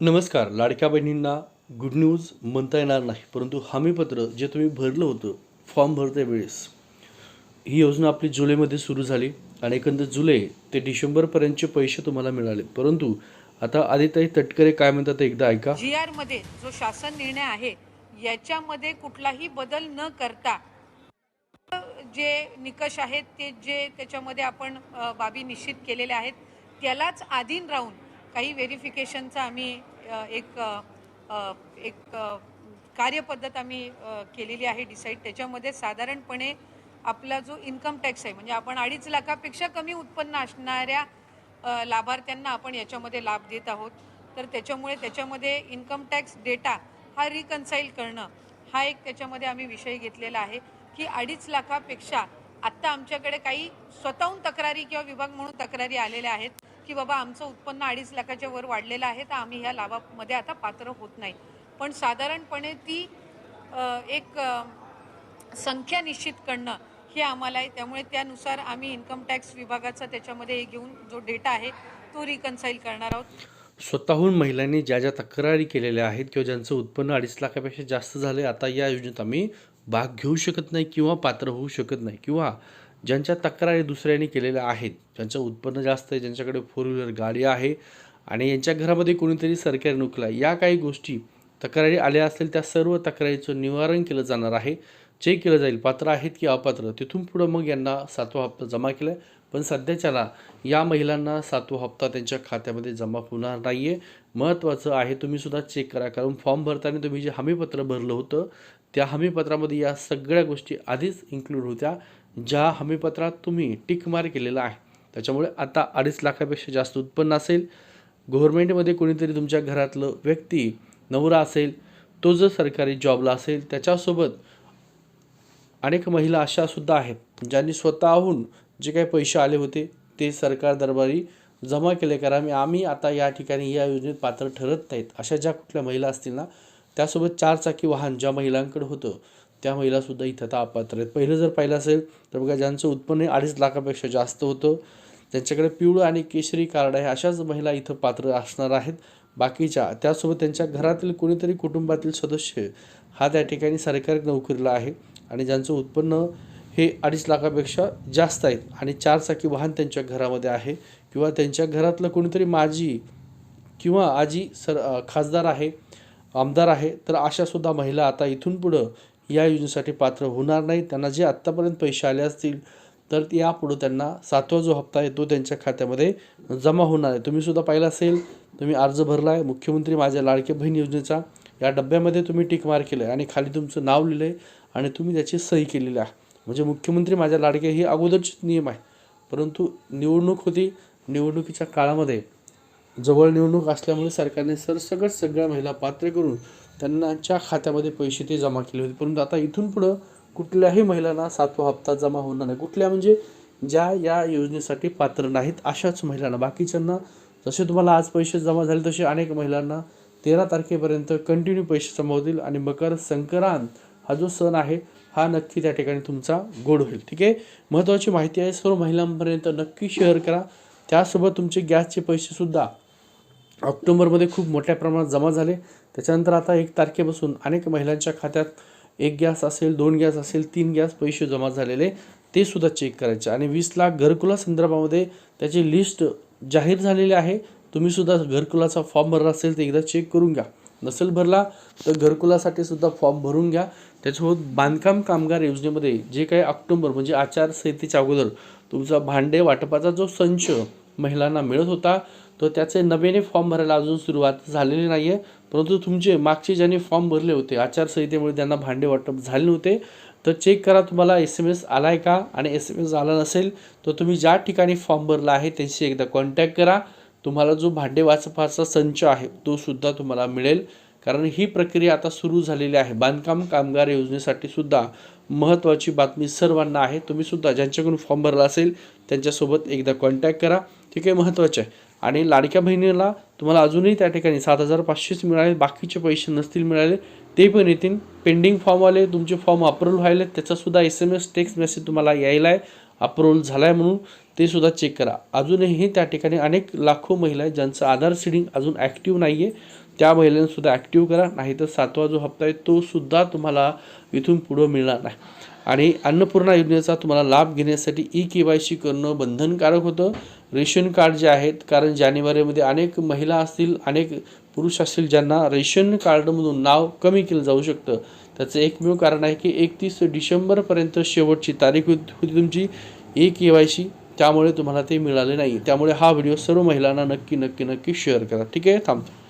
नमस्कार लाडक्या बहिणींना गुड न्यूज म्हणता येणार नाही परंतु हमीपत्र जे तुम्ही भरलं होतं फॉर्म भरते वेळेस ही योजना आपली जुलैमध्ये सुरू झाली आणि एकंदर जुलै ते डिसेंबरपर्यंतचे पैसे तुम्हाला मिळाले. परंतु आता आदिताई तटकरे काय म्हणतात एकदा ऐका. जी आरमध्ये जो शासन निर्णय आहे याच्यामध्ये कुठलाही बदल न करता जे निकष आहेत ते जे त्याच्यामध्ये आपण बाबी निश्चित केलेल्या आहेत त्यालाच आधीन राहून काही व्हेरिफिकेशनचा आम्ही एक एक कार्यपद्धत आम्ही केलेली आहे डिसाईड. त्याच्यामध्ये साधारणपणे आपला जो इन्कम टॅक्स आहे म्हणजे आपण अडीच लाखापेक्षा कमी उत्पन्न असणाऱ्या लाभार्थ्यांना आपण याच्यामध्ये लाभ देत आहोत. तर त्याच्यामुळे त्याच्यामध्ये इन्कम टॅक्स डेटा हा रिकन्साईल करणं हा एक त्याच्यामध्ये आम्ही विषय घेतलेला आहे की अडीच लाखापेक्षा आत्ता आमच्याकडे काही स्वतःहून तक्रारी किंवा विभाग म्हणून तक्रारी आलेल्या आहेत. की बाबा आमचं उत्पन्न अडीच लाखाच्या वर वाढलेलं आहे तर आम्ही ह्या लाभामध्ये आता पात्र होत नाही. पण साधारणपणे ती एक संख्या निश्चित करणं हे आम्हाला आहे. त्यामुळे त्यानुसार आम्ही इन्कम टॅक्स विभागाचा त्याच्यामध्ये हे घेऊन जो डेटा आहे तो रिकन्साईल करणार आहोत. स्वतःहून महिलांनी ज्या ज्या तक्रारी केलेल्या आहेत किंवा ज्यांचं उत्पन्न अडीच लाखापेक्षा जास्त झाले आता या योजनेत आम्ही भाग घेऊ शकत नाही किंवा पात्र होऊ शकत नाही. किंवा ज्यांच्या तक्रारी दुसऱ्यांनी केलेल्या आहेत ज्यांचं उत्पन्न जास्त आहे ज्यांच्याकडे फोर व्हीलर गाडी आहे आणि यांच्या घरामध्ये कोणीतरी सरकारी नोकरी या काही गोष्टी तक्रारी आल्या असतील त्या सर्व तक्रारीचं निवारण केलं जाणार आहे. चेक केलं जाईल पात्र आहेत की अपात्र तिथून पुढं मग यांना सातवा हप्ता जमा केला आहे पण सध्याच्याला या महिलांना सातवा हप्ता त्यांच्या खात्यामध्ये जमा होणार नाही आहे महत्त्वाचं आहे तुम्ही सुद्धा चेक करा. कारण फॉर्म भरताना तुम्ही जे हमीपत्र भरलं होतं त्या हमीपत्रामध्ये या सगळ्या गोष्टी आधीच इन्क्लूड होत्या. ज्या हमीपत्रात तुम्ही टिक मार केलेला आहे त्याच्यामुळे आता अडीच लाखापेक्षा जास्त उत्पन्न असेल. गव्हर्मेंटमध्ये कोणीतरी तुमच्या घरातलं व्यक्ती नवरा असेल तो जर सरकारी जॉबला असेल त्याच्यासोबत अनेक महिला अशा सुद्धा आहेत ज्यांनी स्वतःहून जे काही पैसे आले होते ते सरकार दरबारी जमा केले. कारण आम्ही आता या ठिकाणी या योजनेत पात्र ठरत नाहीत. अशा ज्या कुठल्या महिला असतील ना त्यासोबत चारचाकी वाहन ज्या महिलांकडे होतं त्या महिलासुद्धा इथं आता अपात्र आहेत. पहिलं जर पाहिलं असेल तर बघा ज्यांचं उत्पन्न हे अडीच लाखापेक्षा जास्त होतं त्यांच्याकडे पिवळं आणि केशरी कार्ड आहे अशाच महिला इथं पात्र असणार आहेत. बाकीच्या त्यासोबत त्यांच्या घरातील कोणीतरी कुटुंबातील सदस्य हा त्या ठिकाणी सरकारी नोकरीला आहे आणि ज्यांचं उत्पन्न हे अडीच लाखापेक्षा जास्त आहेत आणि चारचाकी वाहन त्यांच्या घरामध्ये आहे किंवा त्यांच्या घरातलं कोणीतरी माजी किंवा आजी सर खासदार आहे आमदार आहे तर अशासुद्धा महिला आता इथून पुढं या योजनेसाठी पात्र होणार नाही. त्यांना जे आत्तापर्यंत पैसे आले असतील तर ते यापुढं त्यांना सातवा जो हप्ता आहे तो त्यांच्या खात्यामध्ये जमा होणार आहे. तुम्हीसुद्धा पाहिला असेल तुम्ही अर्ज भरला आहे मुख्यमंत्री माझ्या लाडके बहीण योजनेचा या डब्यामध्ये तुम्ही टिक मार केलं आहे आणि खाली तुमचं नाव लिहिलं आहे आणि तुम्ही त्याची सही केलेली आहे. म्हणजे मुख्यमंत्री माझ्या लाडके ही अगोदरचीच नियम आहे. परंतु निवडणूक होती. निवडणुकीच्या काळामध्ये जवळ निवडणूक असल्यामुळे सरकारने सरसगट सगळ्या महिला पात्र करून त्यांच्या खात्यामध्ये पैसे ते जमा केले होते. परंतु आता इथून पुढं कुठल्याही महिलांना सातवा हप्ता जमा होणार नाही. कुठल्या म्हणजे ज्या या योजनेसाठी पात्र नाहीत अशाच महिलांना. बाकीच्यांना जसे तुम्हाला आज पैसे जमा झाले तसे अनेक महिलांना तेरा तारखेपर्यंत कंटिन्यू पैसे जमा होतील आणि मकर संक्रांत हा जो सण आहे हा नक्की त्या ठिकाणी तुमचा गोड होईल. ठीक आहे? महत्त्वाची माहिती आहे सर्व महिलांपर्यंत नक्की शेअर करा. त्यासोबत तुमचे गॅसचे पैसेसुद्धा ऑक्टोंबरमध्ये खूप मोठ्या प्रमाणात जमा झाले. त्याच्यानंतर आता एक तारखेपासून अनेक महिलांच्या खात्यात एक गॅस असेल दोन गॅस असेल तीन गॅस पैसे जमा झालेले ते सुद्धा चेक करायचे. आणि वीस लाख घरकुला संदर्भामध्ये त्याची लिस्ट जाहीर झालेली आहे. तुम्ही सुद्धा घरकुलाचा फॉर्म भरला असेल तर एकदा चेक करून घ्या. नसेल भरला तर घरकुलासाठी सुद्धा फॉर्म भरून घ्या. त्याच्यासोबत बांधकाम कामगार योजनेमध्ये जे काही ऑक्टोंबर म्हणजे आचारसंहितेच्या अगोदर तुमचा भांडे वाटपाचा जो संच महिलांना मिळत होता तो त्याचे नव्याने फॉर्म भरायला अजून सुरुवात झालेली नाही आहे परंतु तुमचे मागचे ज्यांनी फॉर्म भरले होते आचारसंहितेमुळे त्यांना भांडे वाटप झाले नव्हते. तर चेक करा तुम्हाला एस एम एस आला आहे का? आणि एस एम एस आला नसेल तर तुम्ही ज्या ठिकाणी फॉर्म भरला आहे त्यांची एकदा कॉन्टॅक्ट करा. तुम्हाला जो भांडे वाचपाचा संच आहे तो सुद्धा तुम्हाला मिळेल. कारण ही प्रक्रिया आता सुरू झालेली आहे. बांधकाम कामगार योजनेसाठी सुद्धा महत्त्वाची बातमी सर्वांना आहे. तुम्ही सुद्धा ज्यांच्याकडून फॉर्म भरला असेल त्यांच्यासोबत एकदा कॉन्टॅक्ट करा. ठीक आहे महत्त्वाचे आहे. आणि लाडक्या बहिणीला तुम्हाला अजूनही त्या ठिकाणी सात हजार पाचशेच मिळाले बाकीचे पैसे नसतील मिळाले ते पण येतील. पेंडिंग फॉर्म आले तुमचे फॉर्म अप्रूव्ह व्हायले त्याचासुद्धा S M S text message तुम्हाला यायला आहे अप्रूव्हल झाला आहे म्हणून ते सुद्धा चेक करा. अजूनही त्या ठिकाणी अनेक लाखो महिला आहेत ज्यांचं आधार सीडिंग अजून ॲक्टिव्ह नाही आहे त्या महिलांसुद्धा ॲक्टिव्ह करा नाहीतर सातवा जो हप्ता आहे तो सुद्धा तुम्हाला इथून पुढं मिळणार नाही. आणि अन्नपूर्णा योजनेचा तुम्हाला लाभ घेण्यासाठी ई के वाय सी करणं बंधनकारक होतं. रेशन कार्ड जे आहेत कारण जानेवारीमध्ये अनेक महिला असतील अनेक पुरुष असतील ज्यांना रेशन कार्डमधून नाव कमी केलं जाऊ शकतं. त्याचं एकमेव कारण आहे की एकतीस डिसेंबरपर्यंत शेवटची तारीख होती तुमची ई के वाय सी. त्यामुळे तुम्हाला ते मिळाले नाही. त्यामुळे हा व्हिडिओ सर्व महिलांना नक्की नक्की नक्की शेअर करा. ठीक आहे? थांबतो.